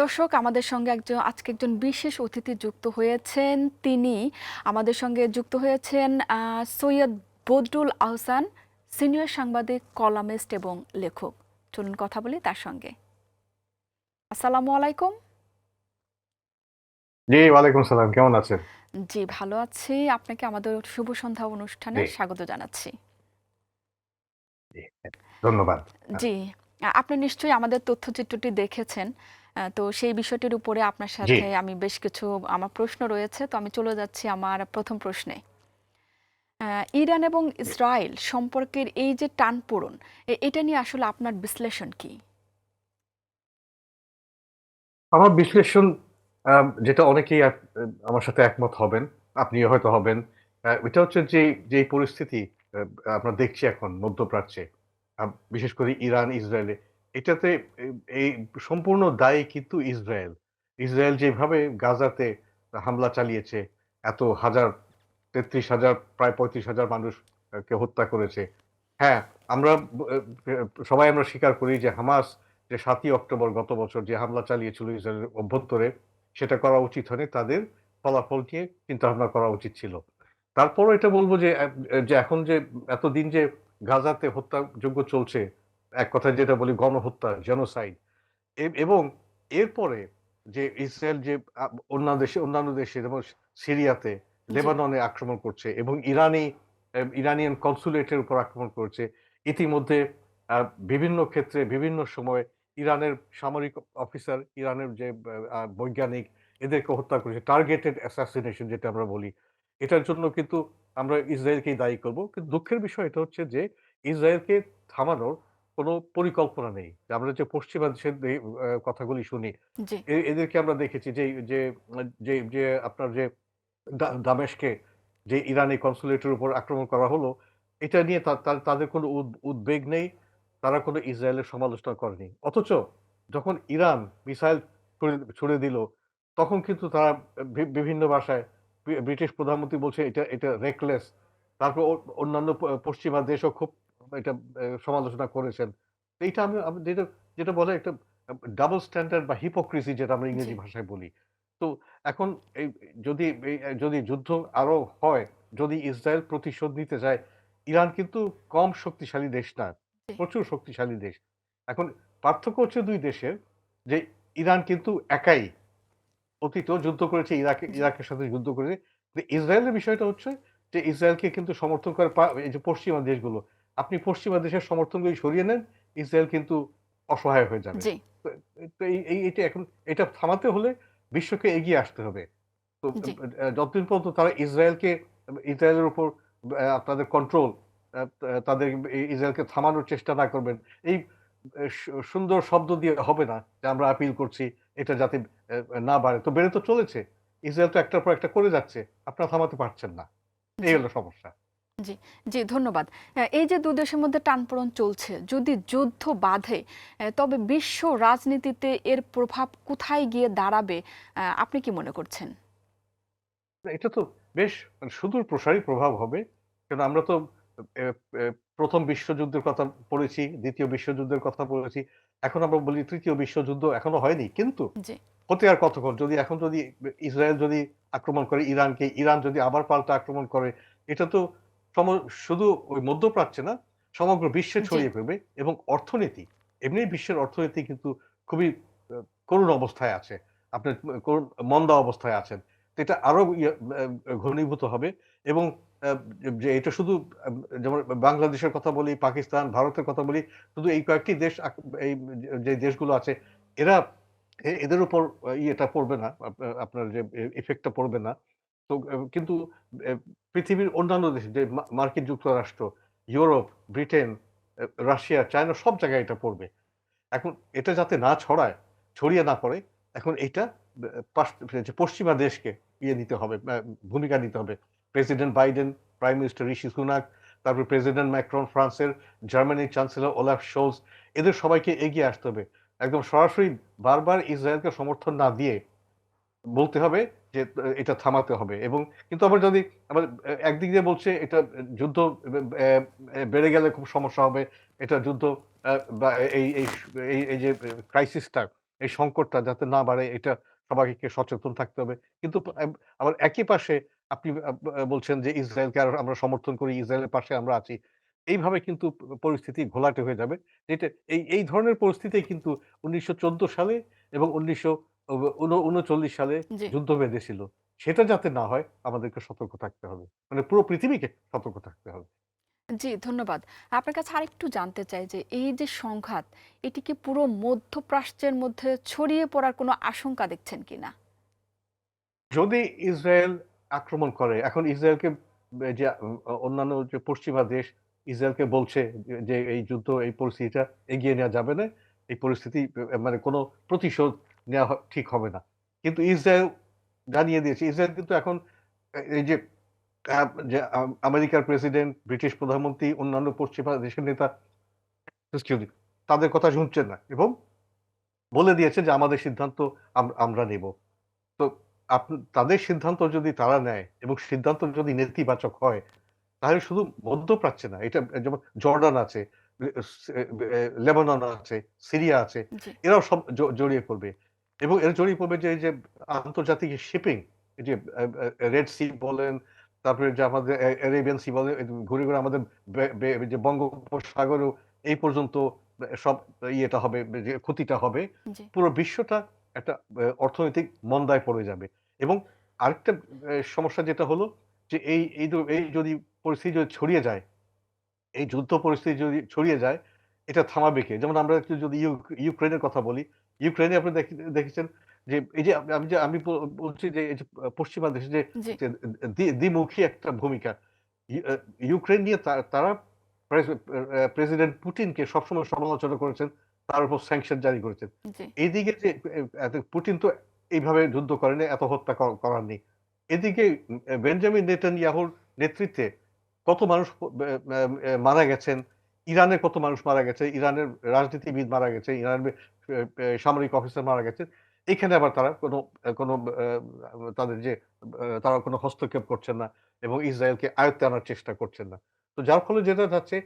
দর্শক আমাদের সঙ্গে একজন আজকে একজন বিশেষ অতিথি যুক্ত হয়েছেন তিনি। আমাদের সঙ্গে যুক্ত হয়েছেন সৈয়দ বদরুল আহসান সিনিয়র সাংবাদিক কলামিস্ট এবং লেখক। চলুন কথা বলি তার সঙ্গে। আসসালামু আলাইকুম। জি ওয়ালাইকুম সালাম কেমন আছেন? জি ভালো আছি। আপনাকে আমাদের শুভ সন্ধ্যা অনুষ্ঠানে স্বাগত জানাচ্ছি। ধন্যবাদ। জি আপনি নিশ্চয়ই আমাদের তথ্যচিত্রটি দেখেছেন। তো সেই বিষয়টির উপরে আপনার সাথে আমি বেশ কিছু আমার প্রশ্ন রয়েছে। তো আমি চলে যাচ্ছি আমার প্রথম প্রশ্নে। ইরান এবং ইসরায়েল সম্পর্কের এই যে টানপোড়েন এটা নিয়ে আসলে আপনার বিশ্লেষণ কি? আমার বিশ্লেষণ যেটা অনেকেই আমার সাথে একমত হবেন আপনিও হয়তো হবেন এটা হচ্ছে যে যে পরিস্থিতি আমরা দেখছি এখন মধ্যপ্রাচ্যে। বিশেষ করে ইরান ইসরায়েলে এটাতে এই সম্পূর্ণ দায়ী কিন্তু ইসরায়েল। ইসরায়েল যেভাবে গাজাতে হামলা চালিয়েছে, এত হাজার, তেত্রিশ হাজার, প্রায় পঁয়ত্রিশ হাজার মানুষকে হত্যা করেছে। হ্যাঁ আমরা সবাই আমরা স্বীকার করি যে হামাস যে সাতই অক্টোবর গত বছর যে হামলা চালিয়েছিল ইসরায়েলের অভ্যন্তরে, সেটা করা উচিত হয়নি। তাদের ফলাফল নিয়ে চিন্তা ভাবনা করা উচিত ছিল। তারপরও এটা বলব যে এখন যে এতদিন যে গাজাতে হত্যাযোগ্য চলছে এক কথায় যেটা বলি গণহত্যা জেনোসাইড এবং এরপরে যে ইসরায়েল যে অন্যান্য দেশে অন্যান্য দেশে যেমন সিরিয়াতে লেবাননে আক্রমণ করছে এবং ইরানি ইরানিয়ান কনসুলেটের উপর আক্রমণ করছে ইতিমধ্যে বিভিন্ন ক্ষেত্রে বিভিন্ন সময় ইরানের সামরিক অফিসার ইরানের যে বৈজ্ঞানিক এদেরকে হত্যা করেছে টার্গেটেড অ্যাসাসিনেশন যেটা আমরা বলি। এটার জন্য কিন্তু আমরা ইসরায়েলকেই দায়ী করব। কিন্তু দুঃখের বিষয় এটা হচ্ছে যে ইসরায়েলকে থামানোর কোনো পরিকল্পনা নেই। আমরা যে পশ্চিমা দেশের দে- কথাগুলি শুনি এদেরকে আমরা দেখেছি যে যে যে যে আপনার যে দামেশকে যে ইরানি কনসুলেটের উপর আক্রমণ করা হলো এটা নিয়ে তাদের কোনো উদ- উদ্বেগ নেই তারা কোনো ইসরায়েলের সমালোচনা করেনি। অথচ যখন ইরান মিসাইল ছুড়ে দিল তখন কিন্তু তারা বিভিন্ন ভাষায় ব্রিটিশ প্রধানমন্ত্রী বলছে এটা এটা রেকলেস তারপর অন্যান্য পশ্চিমা দেশও খুব এটা সমালোচনা করেছেন। এইটা আমি আমি যেটা যেটা বলে একটা ডাবল স্ট্যান্ডার্ড বা হিপোক্রিসি যেটা আমরা ইংরেজি ভাষায় বলি। তো এখন এই যদি যদি যুদ্ধ আরও হয় যদি ইসরায়েল প্রতিশোধ নিতে যায় ইরান কিন্তু কম শক্তিশালী দেশ না প্রচুর শক্তিশালী দেশ। এখন পার্থক্য হচ্ছে দুই দেশের যে ইরান কিন্তু একাই অতীতেও যুদ্ধ করেছে ইরাকে ইরাকের সাথে যুদ্ধ করেছে। ইসরায়েলের বিষয়টা হচ্ছে যে ইসরায়েলকে কিন্তু সমর্থন করে এই যে পশ্চিমা দেশগুলো আপনি পশ্চিমা দেশের সমর্থনগুলি সরিয়ে নেন ইসরায়েল কিন্তু অসহায় হয়ে যাবে। তো এই এটা এখন এটা থামাতে হলে বিশ্বকে এগিয়ে আসতে হবে। তো যতদিন পর্যন্ত তারা ইসরায়েলকে ইসরায়েলের উপর তাদের কন্ট্রোল তাদের ইসরায়েলকে থামানোর চেষ্টা না করবেন এই সুন্দর শব্দ দিয়ে হবে না যে আমরা আপিল করছি এটা যাতে না বাড়ে। তো বেড়ে তো চলেছে। ইসরায়েল তো একটার পর একটা করে যাচ্ছে আপনারা থামাতে পারছেন না। এই হলো সমস্যা। জি জি ধন্যবাদ। এই যে দেশের মধ্যে টানপোড়েন চলছে যদি যুদ্ধ বাধে তবে বিশ্ব রাজনীতিতে এর প্রভাব কোথায় গিয়ে দাঁড়াবে আপনি কি মনে করছেন? এটা তো বেশ মানে সুদূর প্রসারী প্রভাব হবে কারণ আমরা তো প্রথম বিশ্বযুদ্ধের কথা পড়েছি দ্বিতীয় বিশ্বযুদ্ধের কথা পড়েছি এখন আমরা বলি তৃতীয় বিশ্বযুদ্ধ এখনও হয়নি কিন্তু জি। হতে আর কতক্ষণ? যদি এখন যদি ইসরায়েল যদি আক্রমণ করে ইরানকে ইরান যদি আবার পাল্টা আক্রমণ করে এটা তো সম- শুধু ওই মধ্যপ্রাচ্যে না সমগ্র বিশ্বে ছড়িয়ে পড়বে এবং অর্থনীতি এমনি বিশ্বের অর্থনীতি কিন্তু খুবই করুণ অবস্থায় আছে। আপনার মন্দা অবস্থায় আছেন। এটা আরও ইয়ে, ঘনীভূত হবে এবং যে এটা শুধু যেমন বাংলাদেশের কথা বলি পাকিস্তান ভারতের কথা বলি শুধু এই কয়েকটি দেশ এই যে দেশগুলো আছে এরা এদের উপর ইয়েটা পড়বে না আপনার যে এফেক্টটা পড়বে না। তো কিন্তু পৃথিবীর অন্যান্য দেশে যে মার্কিন যুক্তরাষ্ট্র, ইউরোপ, ব্রিটেন রাশিয়া, চায়না, সব জায়গায় এটা পড়বে। এখন এটা যাতে না ছড়ায়, ছড়িয়ে না পড়ে, এখন এটা পশ্চিমা দেশকে ইয়ে নিতে হবে ভূমিকা নিতে হবে। President Biden, prime minister Rishi Sunak, তারপর প্রেসিডেন্ট ম্যাক্রন ফ্রান্সের জার্মানির চ্যান্সেলর ওলাফ শোলস, এদের সবাইকে এগিয়ে আসতে হবে। একদম সরাসরি বারবার ইসরায়েলকে সমর্থন না দিয়ে বলতে হবে যে এটা থামাতে হবে। এবং কিন্তু আবার যদি আবার একদিক দিয়ে বলছে এটা যুদ্ধ বেড়ে গেলে খুব সমস্যা হবে, এটা যুদ্ধ বা এই এই এই এই যে ক্রাইসিসটা এই সংকটটা যাতে না বাড়ে, এটা সবাইকে সচেতন থাকতে হবে। কিন্তু আবার একই পাশে আপনি বলছেন যে ইসরায়েলকে আর আমরা সমর্থন করি, ইসরায়েলের পাশে আমরা আছি। এইভাবে কিন্তু পরিস্থিতি ঘোলাটে হয়ে যাবে। যেটা, এই এই ধরনের পরিস্থিতি কিন্তু উনিশশো চোদ্দ সালে এবং উনিশশো উনচল্লিশ সালে যুদ্ধ বেঁধেছিল সেটা যাতে না হয় আমাদেরকে সতর্ক থাকতে হবে। মানে পুরো পৃথিবীকে সতর্ক থাকতে হবে। জি ধন্যবাদ। আপনার কাছে আরেকটু জানতে চাই যে এই যে সংঘাত এটি কি পুরো মধ্যপ্রাচ্যের মধ্যে ছড়িয়ে পড়ার কোনো আশঙ্কা দেখছেন কিনা যদি ইসরায়েল আক্রমণ করে এখন ইসরায়েলকে যে অন্যান্য যে পশ্চিমা দেশ ইসরায়েলকে বলছে যে- যে এই যুদ্ধ এই পরিস্থিতিটা এগিয়ে নেওয়া যাবে না। এই পরিস্থিতি মানে কোনো প্রতিশোধ নেওয়া ঠিক হবে না। কিন্তু ইসরায়েল জানিয়ে দিয়েছে ইসরায়েল কিন্তু এখন এই যে আমেরিকার প্রেসিডেন্ট ব্রিটিশ প্রধানমন্ত্রী অন্যান্য পশ্চিমা দেশের নেতা তাদের কথা শুনছেন না এবং বলে দিয়েছে যে আমাদের সিদ্ধান্ত আম- আমরা নেব। তো তাদের সিদ্ধান্ত যদি তারা নেয় এবং সিদ্ধান্ত যদি নেতিবাচক হয় তাহলে শুধু মধ্যপ্রাচ্যে না এটা যেমন জর্ডান আছে লেবানন আছে সিরিয়া আছে এরাও সব জড়িয়ে পড়বে। এবং এর জড়িয়ে পড়বে যে এই যে আন্তর্জাতিক শিপিং যে রেড সি বলেন তারপরে যে আমাদের অ্যারেবিয়ান সি বলেন ঘুরে ঘুরে আমাদের যে বঙ্গোপসাগরও এই পর্যন্ত সব ইয়েটা হবে যে ক্ষতিটা হবে পুরো বিশ্বটা একটা অর্থনৈতিক মন্দায় পড়ে যাবে। এবং আরেকটা সমস্যা যেটা হলো যে এই এই এই যদি পরিস্থিতি যদি ছড়িয়ে যায় এই যুদ্ধ পরিস্থিতি যদি ছড়িয়ে যায় এটা থামাবে কে? যেমন আমরা একটু যদি ইউ- ইউক্রেনের কথা বলি ইউক্রেনে আপনি দেখেছেন যে এই যে আমি- যে আমি বলছি যে এই যে পশ্চিমা দেশে যে দ্বিমুখী একটা ভূমিকা ইউক্রেন নিয়ে তারা প্রেসিডেন্ট পুতিনকে সবসময় সমালোচনা করেছেন তার উপর স্যাংশন জারি করেছেন। এইদিকে যে পুতিন তো এইভাবে যুদ্ধ করেনি এত হত্যা কর- করার নেই এদিকে বেঞ্জামিন নেতানিয়াহুর নেতৃত্বে কত মানুষ মারা গেছেন ইরানের কত মানুষ মারা গেছে ইরানের রাজনীতিবিদ মারা গেছে ইরানের সামরিক অফিসার মারা গেছে। এখানে আবার তারা কোনো কোনো তাদের যে তারা কোনো হস্তক্ষেপ করছেন না এবং ইসরায়েলকে আয়ত্তে আনার চেষ্টা করছেন না। তো যার ফলে যেটা যাচ্ছে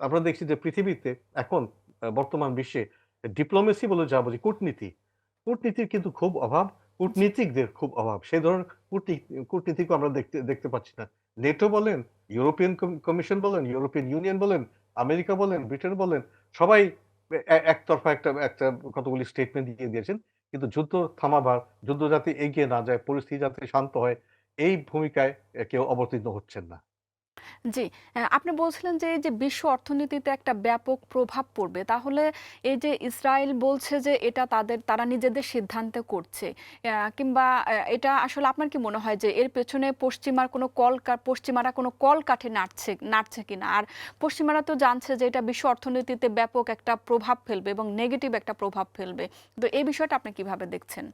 আমরা দেখছি যে পৃথিবীতে এখন বর্তমান বিশ্বে ডিপ্লোমেসি বলে যা বুঝি কূটনীতি। কূটনীতির কিন্তু খুব অভাব, কূটনীতিকদের খুব অভাব। সেই ধরনের কূটনী- কূটনীতিকও আমরা দেখতে দেখতে পাচ্ছি না। নেটো বলেন, ইউরোপিয়ান কমিশন বলেন, ইউরোপিয়ান ইউনিয়ন বলেন, আমেরিকা বলেন, ব্রিটেন বলেন, সবাই একতরফা একটা একটা কতগুলি স্টেটমেন্ট দিয়ে দিয়েছেন। কিন্তু যুদ্ধ থামাবার, যুদ্ধ যাতে এগিয়ে না যায়, পরিস্থিতি যাতে শান্ত হয়, এই ভূমিকায় কেউ অবতীর্ণ হচ্ছেন না। জি আপনি বলছিলেন যে এই যে বিশ্ব অর্থনীতিতে একটা ব্যাপক প্রভাব পড়বে, তাহলে এই যে ইসরায়েল বলছে যে এটা তাদের, তারা নিজেদের সিদ্ধান্তে করছে কিংবা এটা আসলে আপনার কি মনে হয় যে এর পেছনে পশ্চিমার কোনো কল পশ্চিমারা কোনো কল কাঠে নাড়ছে নাড়ছে কিনা? আর পশ্চিমারা তো জানছে যে এটা বিশ্ব অর্থনীতিতে ব্যাপক একটা প্রভাব ফেলবে এবং নেগেটিভ একটা প্রভাব ফেলবে, তো এই বিষয়টা আপনি কীভাবে দেখছেন?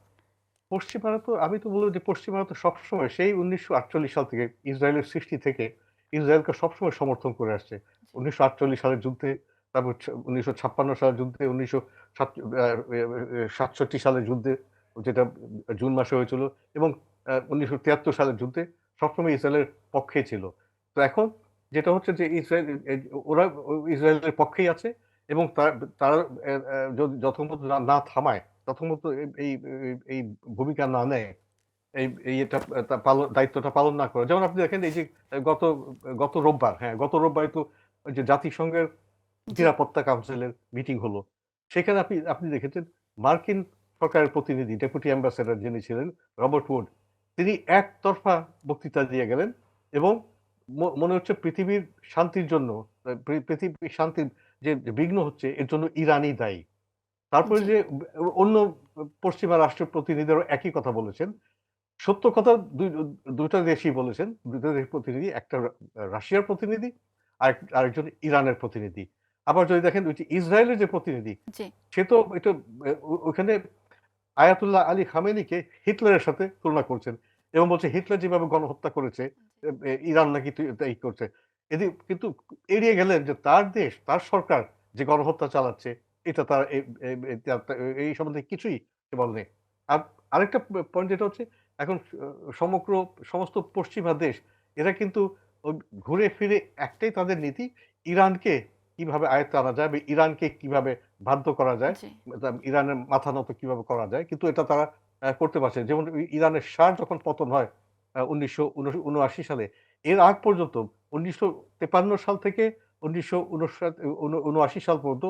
পশ্চিমারা তো, আমি তো বলব যে পশ্চিমারা তো সবসময় সেই উনিশশো আটচল্লিশ সাল থেকে, ইসরায়েলের সৃষ্টি থেকে ইসরায়েলকে সবসময় সমর্থন করে আসছে। উনিশশো আটচল্লিশ সালের যুদ্ধে, তারপর উনিশশো ছাপ্পান্ন সালের যুদ্ধে, উনিশশো সাতষট্টি সালের যুদ্ধে, যেটা জুন মাসে হয়েছিল, এবং উনিশশো তিয়াত্তর সালের যুদ্ধে সবসময় ইসরায়েলের পক্ষেই ছিল। তো এখন যেটা হচ্ছে যে ইসরায়েল ওরা ইসরায়েলের পক্ষেই আছে, এবং তার- যথামত না- থামায় এই এই- এই ভূমিকা না নেয়। এই এটা পালন দায়িত্বটা পালন না করে। যেমন আপনি দেখেন এই যে গত গত রোববার হ্যাঁ গত রোববার তো যে জাতিসংঘের নিরাপত্তা কাউন্সিলের মিটিং হলো। সেখানে আপনি আপনি দেখেছেন মার্কিন সরকারের প্রতিনিধি ডেপুটি অ্যাম্বাসেডর যিনি ছিলেন রবার্ট উড তিনি একতরফা বক্তৃতা দিয়ে গেলেন এবং মনে হচ্ছে পৃথিবীর শান্তির জন্য পৃথিবীর শান্তির যে যে বিঘ্ন হচ্ছে এর জন্য ইরানই দায়ী। তারপরে যে অন্য পশ্চিমা রাষ্ট্রের প্রতিনিধিরাও একই কথা বলেছেন সত্য কথা দুই দুইটা দেশই বলেছেন। দুইটা দেশ প্রতিনিধি একটা রাশিয়ার প্রতিনিধি আর আরেকজন ইরানের প্রতিনিধি। আবার যদি দেখেন ওই যে ইসরায়েলের যে প্রতিনিধি সে তো এটা ওখানে আয়াতুল্লাহ আলী খামেনিকে হিটলারের সাথে তুলনা করছেন এবং বলছে হিটলার যেভাবে গণহত্যা করেছে ইরান নাকি তুই- তাই করছে। এদি কিন্তু এড়িয়ে গেলেন যে তার দেশ তার সরকার যে গণহত্যা চালাচ্ছে এটা তার এই সম্বন্ধে কিছুই বলেনি। আর আরেকটা পয়েন্ট যেটা হচ্ছে এখন সমগ্র সমস্ত পশ্চিমা দেশ এরা কিন্তু ঘুরে ফিরে একটাই তাদের নীতি ইরানকে কীভাবে আয়ত্তে আনা যায় বা ইরানকে কীভাবে বাধ্য করা যায় ইরানের মাথা নত কীভাবে করা যায় কিন্তু এটা তারা করতে পারছে যেমন ইরানের সার যখন পতন হয় উনিশশো উনআশি সালে এর আগ পর্যন্ত উনিশশো তেপান্ন সাল থেকে উনিশশো উনআশি সাল পর্যন্ত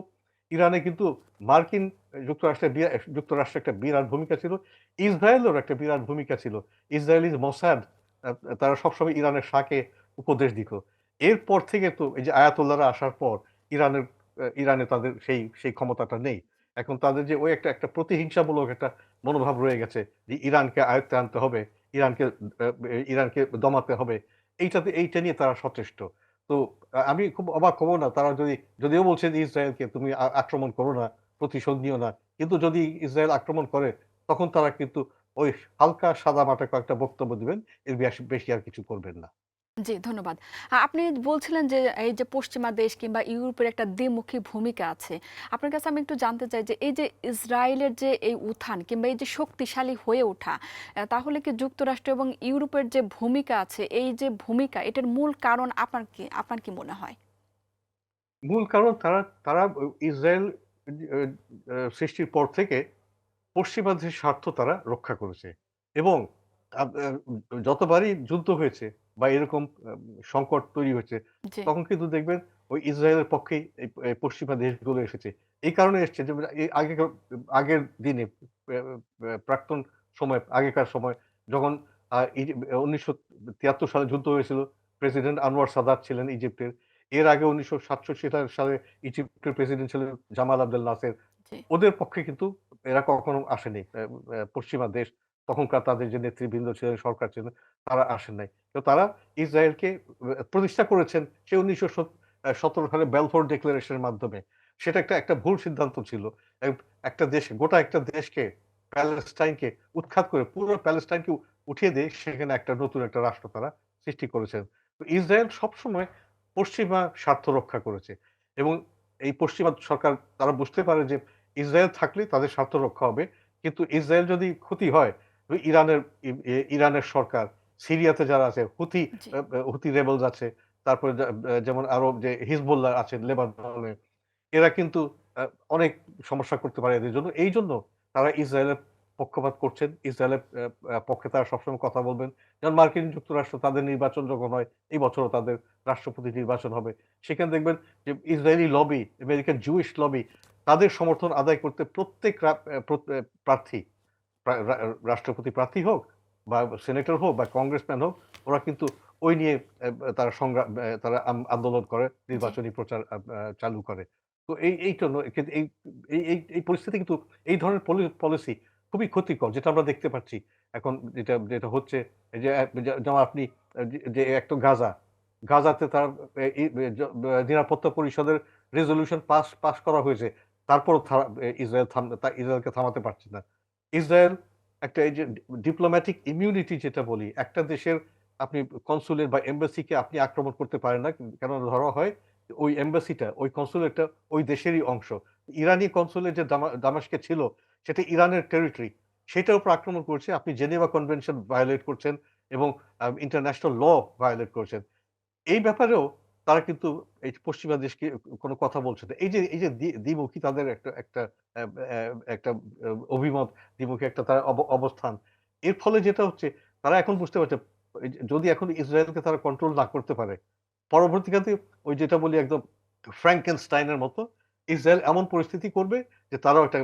ইরানে কিন্তু মার্কিন যুক্তরাষ্ট্রের যুক্তরাষ্ট্রের একটা বিরাট ভূমিকা ছিল ইসরায়েলের একটা বিরাট ভূমিকা ছিল। ইসরায়েলি মোসাদ তারা সবসময় ইরানের শাহকে উপদেশ দিত। এরপর থেকে তো এই যে আয়াতুল্লাহরা আসার পর ইরানের, ইরানে তাদের সেই সেই ক্ষমতাটা নেই। এখন তাদের যে ওই একটা একটা প্রতিহিংসামূলক একটা মনোভাব রয়ে গেছে যে ইরানকে আয়ত্তে আনতে হবে, ইরানকে ইরানকে দমাতে হবে। এইটাতে, এইটা নিয়ে তারা সচেষ্ট। তো আমি খুব অবাক হব না। তারা যদি, যদিও বলছেন ইসরায়েলকে তুমি আক্রমণ করো না, প্রতিশোধ নিও না, কিন্তু যদি ইসরায়েল আক্রমণ করে, তখন তারা কিন্তু ওই হালকা সাদা মাটা কয়েকটা বক্তব্য দিবেন, এর বেশি আর কিছু করবেন না। জি, ধন্যবাদ। আপনি বলছিলেন যে, এই যে পশ্চিমা দেশ কিংবা ইউরোপের একটা দ্বিমুখী ভূমিকা আছে। আপনার কাছে আমি একটু জানতে চাই যে, এই যে ইসরায়েলের যে এই উত্থান কিংবা এই যে শক্তিশালী হয়ে ওঠা তাহলে কি যুক্তরাষ্ট্র এবং ইউরোপের যে ভূমিকা আছে, এই যে ভূমিকা, এটার মূল কারণ আপনার কি আপনার কি মনে হয়? মূল কারণ তারা তারা ইসরায়েল সৃষ্টির পর থেকে পশ্চিমা দেশের স্বার্থ তারা রক্ষা করেছে। এবং যতবারই যুদ্ধ হয়েছে বা এরকম সংকট তৈরি হয়েছে তখন কিন্তু দেখবেন ওই ইসরায়েলের পক্ষেই এই পশ্চিমা দেশগুলো এসেছে। এই কারণে এসছে যে আগে আগের দিনে প্রাক্তন সময় আগেকার সময় যখন উনিশশো তিয়াত্তর সালে যুদ্ধ হয়েছিল প্রেসিডেন্ট আনোয়ার সাদাত ছিলেন ইজিপ্টের। এর আগে উনিশশো সাতষট্টি সালে ইজিপ্টের প্রেসিডেন্ট ছিলেন জামাল আবদেল নাসের। ওদের পক্ষে কিন্তু এরা কখনো আসেনি পশ্চিমা দেশ। তখনকার তাদের যে নেতৃবৃন্দ ছিলেন, সরকার ছিলেন, তারা আসেন নাই। তো তারা ইসরায়েলকে প্রতিষ্ঠা করেছেন সে উনিশশো সতেরো সালে বেলফোর ডিক্লারেশনের মাধ্যমে। সেটা একটা একটা ভুল সিদ্ধান্ত ছিল। একটা দেশ, গোটা একটা দেশকে, প্যালেস্টাইনকে উৎখাত করে, পুরো প্যালেস্টাইনকে উঠিয়ে দিয়ে সেখানে একটা নতুন একটা রাষ্ট্র তারা সৃষ্টি করেছেন। তো ইসরায়েল সবসময় পশ্চিমা স্বার্থ রক্ষা করেছে এবং এই পশ্চিমা সরকার, তারা বুঝতে পারে যে ইসরায়েল থাকলে তাদের স্বার্থ রক্ষা হবে। কিন্তু ইসরায়েল যদি ক্ষতি হয় ইরানের ইরানের সরকার সিরিয়াতে যারা আছে হুতি হুতি রেবেলস আছে তারপরে যেমন আরও যে হিজবুল্লাহ আছে লেবাননে এরা কিন্তু অনেক সমস্যা করতে পারে এদের জন্য। এই জন্য তারা ইসরায়েলের পক্ষপাত করছেন ইসরায়েলের পক্ষে তারা সবসময় কথা বলবেন। যেমন মার্কিন যুক্তরাষ্ট্র তাদের নির্বাচন যখন হয় এই বছরও তাদের রাষ্ট্রপতি নির্বাচন হবে। সেখানে দেখবেন যে Israeli lobby American Jewish lobby তাদের সমর্থন আদায় করতে প্রত্যেক প্রার্থী রাষ্ট্রপতি প্রার্থী হোক বা সেনেটর হোক বা কংগ্রেসম্যান হোক ওরা কিন্তু ওই নিয়ে তারা সংগ্রাম তারা আন্দোলন করে নির্বাচনী প্রচার চালু করে। তো এই এই জন্য এই এই পরিস্থিতি কিন্তু এই ধরনের পলিসি খুবই ক্ষতিকর যেটা আমরা দেখতে পাচ্ছি। এখন যেটা যেটা হচ্ছে যে যেমন আপনি যে- একটা গাজা। গাজাতে তার নিরাপত্তা পরিষদের রেজলিউশন পাস পাস করা হয়েছে। তারপর ইসরায়েল থাম তা- ইসরায়েলকে থামাতে পারছে না। ইসরায়েল একটা এই যে ডিপ্লোম্যাটিক ইমিউনিটি যেটা বলি, একটা দেশের আপনি কনসুলেট বা এম্বাসিকে আপনি আক্রমণ করতে পারেন না কেন ধরা হয় ওই এম্বাসিটা ওই কনসুলেটটা ওই দেশেরই অংশ। ইরানি কনসুলেট যে দামা- দামাস্কে ছিল, সেটা ইরানের টেরিটরি সেটার উপর আক্রমণ করছে, আপনি জেনেভা কনভেনশন ভায়োলেট করছেন এবং ইন্টারন্যাশনাল ল ভায়োলেট করছেন। এই ব্যাপারেও তারা কিন্তু এই পশ্চিমা দেশকে কোনো কথা বলছে না। এই যে এই যে দ্বি- দ্বিমুখী তাদের একটা একটা একটা অভিমত, দ্বিমুখী একটা তার অব- অবস্থান। এর ফলে যেটা হচ্ছে, তারা এখন বুঝতে পারছে যদি এখন ইসরায়েলকে তারা কন্ট্রোল না করতে পারে, পরবর্তীকালে ওই যেটা বলি একদম ফ্র্যাঙ্কেনস্টাইনের মতো, ইসরায়েল এমন পরিস্থিতি করবে যে তারাও এটা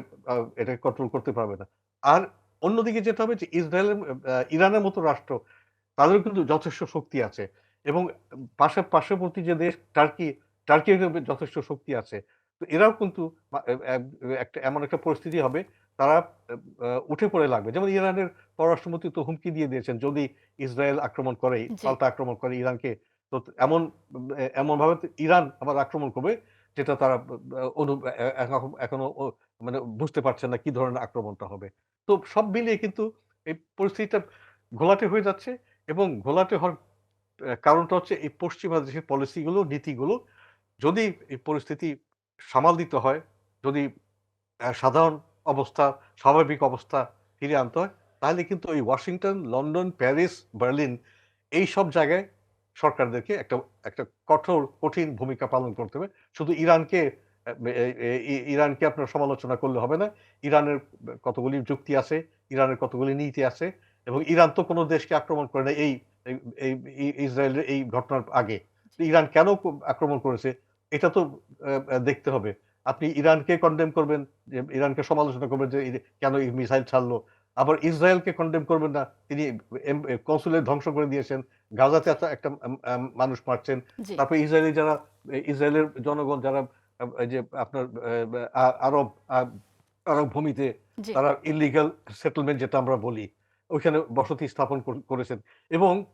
এটাকে কন্ট্রোল করতে পারবে না। আর অন্যদিকে যেটা হবে যে ইসরায়েলের ইরানের মতো রাষ্ট্র, তাদেরও কিন্তু যথেষ্ট শক্তি আছে। এবং পাশে পার্শ্ববর্তী যে দেশ টার্কি টার্কির যথেষ্ট শক্তি আছে। তো এরাও কিন্তু একটা এমন একটা পরিস্থিতি হবে তারা উঠে পড়ে লাগবে। যেমন ইরানের পররাষ্ট্রমন্ত্রী তো হুমকি দিয়ে দিয়েছেন যদি ইসরায়েল আক্রমণ করে। পাল্টা আক্রমণ করে ইরানকে তো এমন এমনভাবে ইরান আবার আক্রমণ করবে যেটা তারা অনু- এখনও মানে বুঝতে পারছে না কি ধরনের আক্রমণটা হবে। তো সব মিলিয়ে কিন্তু এই পরিস্থিতিটা ঘোলাটে হয়ে যাচ্ছে এবং ঘোলাটে হওয়ার কারণটা হচ্ছে এই পশ্চিমা দেশের পলিসিগুলো নীতিগুলো যদি এই পরিস্থিতি সামাল দিতে হয়, যদি সাধারণ অবস্থা, স্বাভাবিক অবস্থা ফিরে আনতে হয়, তাহলে কিন্তু ওই ওয়াশিংটন লন্ডন প্যারিস বার্লিন এই সব জায়গায় সরকারদেরকে একটা একটা কঠোর, কঠিন ভূমিকা পালন করতে হবে। শুধু ইরানকে ইরানকে আপনার সমালোচনা করলে হবে না। ইরানের কতগুলি যুক্তি আছে, ইরানের কতগুলি নীতি আছে এবং ইরান তো কোনো দেশকে আক্রমণ করে না। এই এই- ইসরায়েলের এই ঘটনার আগে ইরান কেন আক্রমণ করেছে এটা তো দেখতে হবে। আপনি ইরানকে কন্ডেম করবেন যে ইরানকে সমালোচনা করবেন যে কেন এই মিসাইল ছাড়লো? আবার ইসরায়েলকে কন্ডেম করবেন না তিনি কনসুলেট ধ্বংস করে দিয়েছেন গাজাতে একটা- মানুষ মারছেন। তারপর ইসরায়েলি যারা ইসরায়েলের জনগণ যারা এই যে আপনার আরব আরব ভূমিতে তারা ইলিগাল সেটেলমেন্ট যেটা আমরা বলি ওইখানে বসতি স্থাপন করেছেন। এবং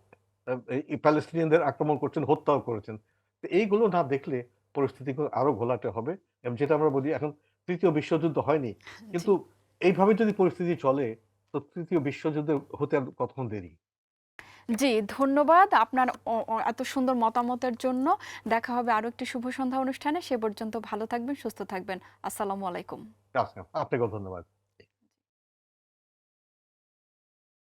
এই প্যালেস্টিনিয়ানদের আক্রমণ করছেন হত্যাও করেছেন। তো এইগুলো না দেখলে পরিস্থিতিগুলো আরও ঘোলাটে হবে। এবং যেটা আমরা বলি এখন তৃতীয় বিশ্বযুদ্ধ হয়নি। কিন্তু এইভাবে যদি পরিস্থিতি চলে তো তৃতীয় বিশ্বযুদ্ধ হতে আর কতক্ষণ দেরি? জি ধন্যবাদ আপনার এত সুন্দর মতামতের জন্য। দেখা হবে আরও একটি শুভ সন্ধ্যা অনুষ্ঠানে। সে পর্যন্ত ভালো থাকবেন সুস্থ থাকবেন। আসসালামু আলাইকুম। আপনাকেও ধন্যবাদ।